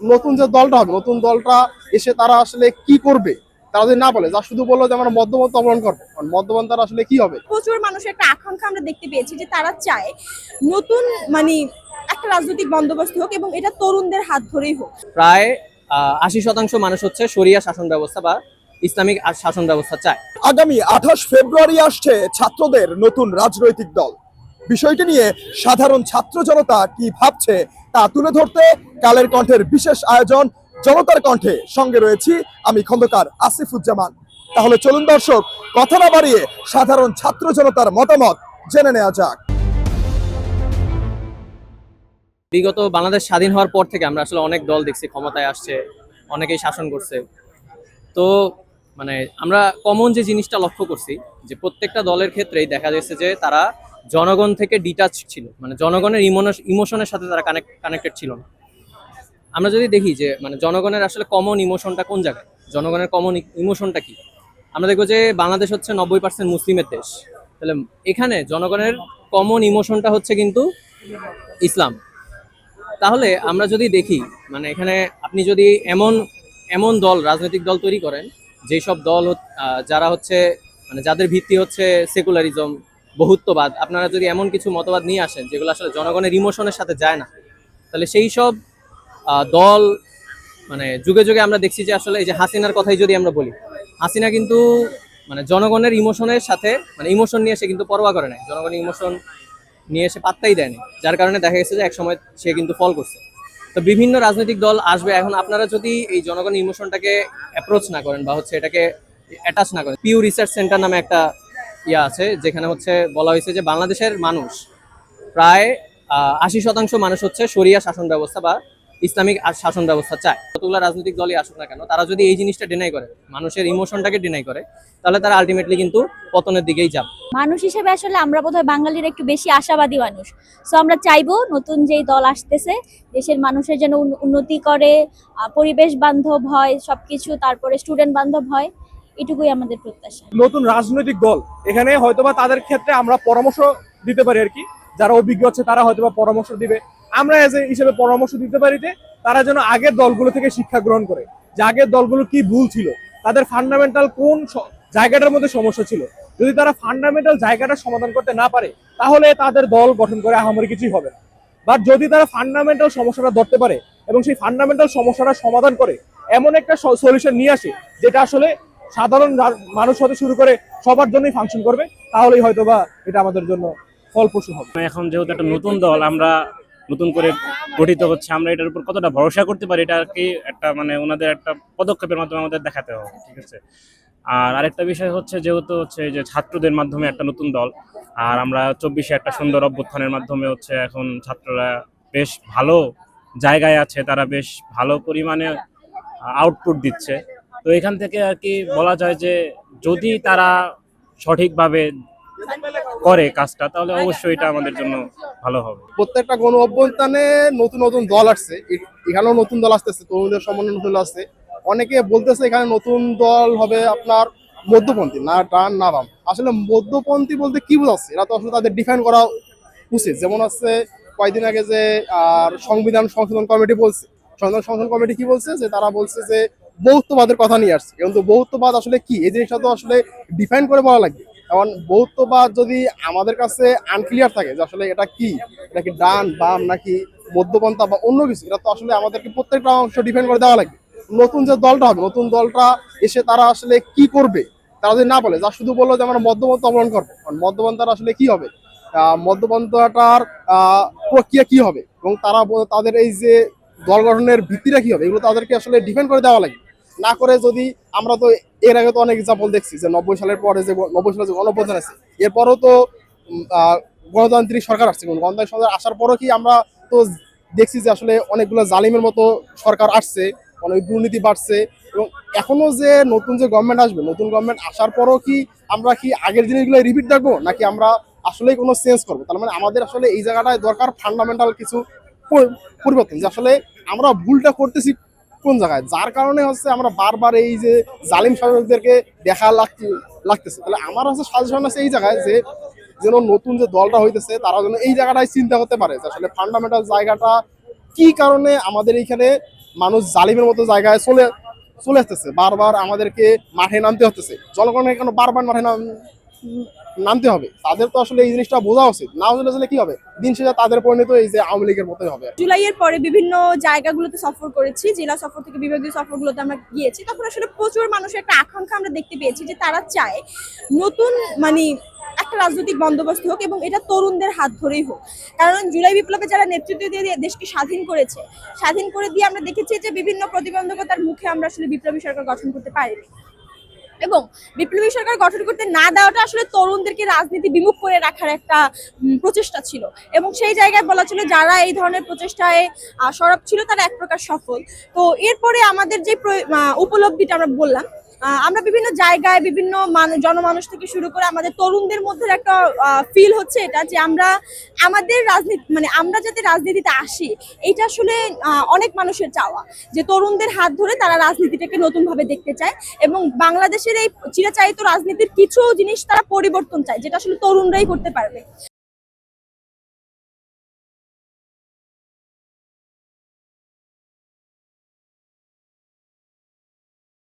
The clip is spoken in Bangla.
নতুন যে দলটা হবে নতুন দলটা এসে তারা আসলে কি করবে তারা যদি না বলে যা শুধু বলল যে আমরা মধ্যপন্থ অবলম্বন করব কারণ মধ্যপন্থ তারা আসলে কি হবে? প্রচুর মানুষের একটা আকাঙ্ক্ষা আমরা দেখতে পেয়েছি যে তারা চায় নতুন মানে একটা রাজনৈতিক বন্দোবস্ত হোক এবং এটা তরুণদের হাত ধরেই হোক। প্রায় আশি শতাংশ মানুষ হচ্ছে শরিয়া শাসন ব্যবস্থা বা ইসলামিক আর- শাসন ব্যবস্থা চায়। আগামী আঠাশ ফেব্রুয়ারি আসছে ছাত্রদের নতুন রাজনৈতিক দল। বিষয়টি নিয়ে সাধারণ ছাত্র জনতা কি ভাবছে তা তুলে ধরতে কালের কণ্ঠের বিশেষ আয়োজন জনতার কণ্ঠে। সঙ্গে রয়েছি আমি খন্দকার আসিফুজ্জামান। তাহলে চলুন দর্শক, কথা না বাড়িয়ে সাধারণ ছাত্র জনতার মতামত জেনে নেওয়া যাক। বিগত বাংলাদেশ স্বাধীন হওয়ার পর থেকে আমরা আসলে অনেক দল দেখছি ক্ষমতায় আসছে, অনেকেই শাসন করছে। তো মানে আমরা কমন যে জিনিসটা লক্ষ্য করছি, যে প্রত্যেকটা দলের ক্ষেত্রেই দেখা যাচ্ছে যে তারা জনগণ থেকে ডিটাচ ছিল। মানে জনগণের ইমোশনের সাথে তারা কানেক্ট কানেক্টেড ছিল না। আমরা যদি দেখি যে মানে জনগণের আসলে কমন ইমোশনটা কোন জায়গায়? জনগণের কমন ইমোশনটা কি? আমরা দেখব যে, বাংলাদেশ হচ্ছে নব্বই পার্সেন্ট মুসলিমের দেশ। তাহলে এখানে জনগণের কমন ইমোশনটা হচ্ছে কিন্তু ইসলাম। তাহলে আমরা যদি দেখি মানে এখানে আপনি যদি এমন এমন দল, রাজনৈতিক দল তৈরি করেন যেই সব দল যারা হচ্ছে মানে যাদের ভিত্তি হচ্ছে সেকুলারিজম বহুত্ববাদ। আপনারা যদি এমন কিছু মতবাদ নিয়ে আসেন, যেগুলো আসলে জনগণের ইমোশনের সাথে যায় না, তাহলে সেই সব দল মানে যুগে যুগে আমরা দেখছি যে আসলে এই যে হাসিনার কথাই যদি আমরা বলি, হাসিনা কিন্তু মানে জনগণের ইমোশনের সাথে মানে ইমোশন নিয়ে সে কিন্তু পরোয়া করে নাই। জনগণের ইমোশন নিয়ে এসে পাত্তাই দেয়নি যার কারণে দেখা গেছে যে একসময় সে কিন্তু ফল করছে। তো বিভিন্ন রাজনৈতিক দল আসবে। এখন আপনারা যদি এই জনগণের ইমোশনটাকে অ্যাপ্রোচ না করেন, বা হচ্ছে এটাকে অ্যাটাচ না করেন পিউ রিসার্চ সেন্টার নামে একটা ইয়ে আছে, যেখানে হচ্ছে বলা হয়েছে যে বাংলাদেশের মানুষ প্রায় আশি শতাংশ মানুষ হচ্ছে শরিয়া শাসন ব্যবস্থা বা ইসলামিক শাসন ব্যবস্থা চায়। কতগুলো রাজনৈতিক দলই আসুক না কেন, তারা যদি এই জিনিসটা ডিনাই করে, মানুষের ইমোশনটাকে ডিনাই করে, তাহলে তারা আলটিমেটলি কিন্তু পতনের দিকেই যাবে। মানুষ হিসেবে আসলে আমরা বোধহয় বাঙালির একটু বেশি আশাবাদী মানুষ। সো আমরা চাইব নতুন যেই দল আসতেছে, দেশের মানুষের যেন উন্নতি করে পরিবেশ বান্ধব হয় সবকিছু, তারপরে স্টুডেন্ট বান্ধব হয়। এটুকুই আমাদের প্রত্যাশা। নতুন রাজনৈতিক দল, এখানে হয়তোবা তাদের ক্ষেত্রে আমরা পরামর্শ দিতে পারি আর কি। যারা অভিজ্ঞ আছে, তারা হয়তোবা পরামর্শ দিবে। আমরা এজ হিসেবে পরামর্শ দিতে পারি যে, তারা যেন আগের দলগুলো থেকে শিক্ষা গ্রহণ করে। যে আগের দলগুলো কি ভুল ছিল, তাদের ফান্ডামেন্টাল কোন জায়গাটার মধ্যে সমস্যা ছিল। যদি তারা ফান্ডামেন্টাল জায়গাটা সমাধান করতে না পারে, তাহলে তাদের দল গঠন করে আহামরি কিছুই হবে না। বাট যদি তারা ফান্ডামেন্টাল সমস্যাটা ধরতে পারে এবং সেই ফান্ডামেন্টাল সমস্যাটা সমাধান করে, এমন একটা সলিউশন নিয়ে আসে, যেটা আসলে সাধারণ মানুষ হতে শুরু করে সবার জন্যই ফাংশন করবে, তাহলেই হয়তো বা এটা আমাদের জন্য ফলপ্রসূ হবে। এখন যেহেতু একটা নতুন দল, আমরা নতুন করে গঠিত হচ্ছে, আমরা এটার উপর কতটা ভরসা করতে পারি, এটা আর কি একটা মানে ওনাদের একটা পদক্ষেপের মাধ্যমে আমাদের দেখাতে হবে, ঠিক আছে? আর আরেকটা বিষয় হচ্ছে যেহেতু হচ্ছে যে ছাত্রদের মাধ্যমে একটা নতুন দল, আর আমরা চব্বিশে একটা সুন্দর অভ্যুত্থানের মাধ্যমে হচ্ছে এখন ছাত্ররা বেশ ভালো জায়গায় আছে, তারা বেশ ভালো পরিমাণে আউটপুট দিচ্ছে। তো এখান থেকে আর কি বলা যায় যে যদি তারা সঠিকভাবে করে কাজটা, তাহলে অবশ্যই এটা আমাদের জন্য ভালো হবে। প্রত্যেকটা গণ অভ্যন্থানে নতুন নতুন দল আসছে। এখানেও নতুন দল আসতেছে, তরুণদের সম্বন্ধে নতুন আসছে। অনেকে বলতেছে এখানে নতুন দল হবে আপনার মধ্যপন্থী। না ডান না বাম আসলে মধ্যপন্থী বলতে কি বোঝাচ্ছে? এরা তো আসলে তাদের ডিফাইন করা উচিত। যেমন আছে কয়েকদিন আগে যে, আর সংবিধান সংশোধন কমিটি বলছে। সংবিধান সংশোধন কমিটি কি বলছে? যে তারা বলছে যে বহুত্ববাদের কথা নিয়ে আসছে। কিন্তু বহুত্ববাদ আসলে কি? এই জিনিসটা তো আসলে ডিফাইন করে বলা লাগবে। কারণ বহুত্ববাদ যদি আমাদের কাছে আনক্লিয়ার থাকে যে আসলে এটা কি এটা কি ডান, বাম নাকি মধ্যপন্থা বা অন্য কিছু, এটা তো আসলে আমাদেরকে প্রত্যেকটা অংশ ডিফেন্ড করে দেওয়া লাগবে। নতুন যে দলটা হবে, নতুন দলটা এসে তারা আসলে কি করবে, তারা যদি না বলে, যা শুধু বলল যে আমরা মধ্যপন্থা অবলম্বন করব কারণ মধ্যপন্থার আসলে কি হবে? মধ্যপন্থাটার প্রক্রিয়া কি হবে? এবং তারা তাদের এই যে দল গঠনের ভিত্তিটা কি হবে? এগুলো তাদেরকে আসলে ডিফেন্ড করে দেওয়া লাগবে। না করে যদি আমরা তো এর আগে তো অনেক এক্সাম্পল দেখছি যে নব্বই সালের পরে যে নব্বই সালে যে গণপ্রধান আছে, এরপরও তো গণতান্ত্রিক সরকার আসছে। গণতান্ত্রিক সরকার আসার পরও কি আমরা তো দেখছি যে আসলে অনেকগুলো জালিমের মতো সরকার আসছে, অনেক দুর্নীতি বাড়ছে এবং এখনও যে নতুন যে গভর্নমেন্ট আসবে, নতুন গভর্নমেন্ট আসার পরও কি আমরা কি আগের জিনিসগুলো রিপিট দেখব? নাকি আমরা আসলেই কোনো চেঞ্জ করব? তার মানে আমাদের আসলে এই জায়গাটায় দরকার ফান্ডামেন্টাল কিছু পরি- পরিবর্তন যে আসলে আমরা ভুলটা করতেছি কোন জায়গায়? যার কারণে হচ্ছে আমরা বারবার এই যে জালিম শাসকদেরকে দেখা লাগতে লাগতেছে। তাহলে আমার হচ্ছে সাজেশন আছে এই জায়গায় যে, যেন নতুন যে দলটা হইতেছে, তারা যেন এই জায়গাটায় চিন্তা করতে পারে যে আসলে ফান্ডামেন্টাল জায়গাটা কি কারণে আমাদের এইখানে মানুষ জালিমের মতো জায়গায় চলে চলে আসতেছে। বারবার আমাদেরকে মাঠে নামতে হতেছে জনগণের কেন বারবার মাঠে নাম নামতে হবে। তাদের তো আসলে এই জিনিসটা বোঝা উচিত। না হলে আসলে কি হবে? দিন শেষে তাদের পরিণত এই যে আওয়ামী লীগের মতোই হবে। জুলাইয়ের পরে বিভিন্ন জায়গাগুলোতে সফর করেছি। জেলা সফর থেকে বিভাগীয় সফরগুলোতে আমরা গিয়েছি। তখন আসলে প্রচুর মানুষের একটা আকাঙ্ক্ষা আমরা দেখতে পেয়েছি যে তারা চায় নতুন মানে একটা রাজনৈতিক বন্দোবস্ত হোক এবং এটা তরুণদের হাত ধরেই হোক। কারণ জুলাই বিপ্লবে যারা নেতৃত্ব দিয়ে দিয়ে দেশকে স্বাধীন করেছে, স্বাধীন করে দিয়ে আমরা দেখেছি যে বিভিন্ন প্রতিবন্ধকতার মুখে আমরা আসলে বিপ্লবী সরকার গঠন করতে পারিনি। এবং বিপ্লবী সরকার গঠন করতে না দেওয়াটা আসলে তরুণদেরকে রাজনীতি বিমুখ করে রাখার একটা প্রচেষ্টা ছিল। এবং সেই জায়গায় বলা ছিল যারা এই ধরনের প্রচেষ্টায় সরব ছিল তারা এক প্রকার সফল। তো এরপরে আমাদের যে উপলব্ধিটা আমরা বললাম আমরা বিভিন্ন জায়গায় বিভিন্ন জনমানুষ থেকে শুরু করে আমাদের তরুণদের মধ্যে একটা ফিল হচ্ছে এটা যে আমরা, আমাদের রাজনীতি মানে আমরা যাতে রাজনীতিতে আসি এটা আসলে অনেক মানুষের চাওয়া। যে তরুণদের হাত ধরে তারা রাজনীতিটাকে নতুনভাবে দেখতে চায় এবং বাংলাদেশের এই চিরাচারিত রাজনীতির কিছু জিনিস তারা পরিবর্তন চায়, যেটা আসলে তরুণরাই করতে পারবে।